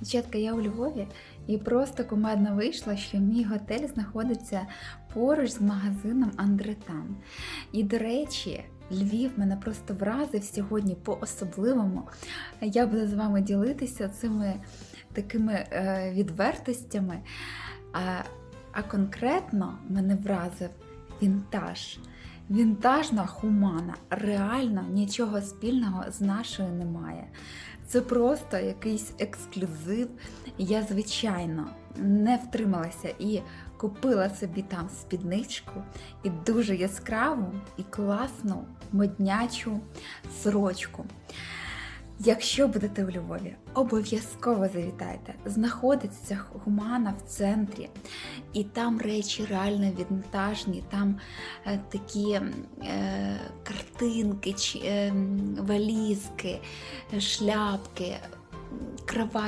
Дівчатка, я у Львові і просто кумедно вийшла, що мій готель знаходиться поруч з магазином Андретан. І, до речі, Львів мене просто вразив сьогодні по-особливому. Я буду з вами ділитися цими такими е, відвертостями. А, а конкретно мене вразив вінтаж. Вінтажна хумана реально нічого спільного з нашою немає. Це просто якийсь ексклюзив. Я, звичайно, не втрималася і купила собі там спідничку і дуже яскраву і класну моднячу сорочку. Якщо будете у Львові, обов'язково завітайте. Знаходиться гумана в центрі, і там речі реально вінтажні, там е, такі е, картинки, чи, е, валізки, шляпки, кроватки.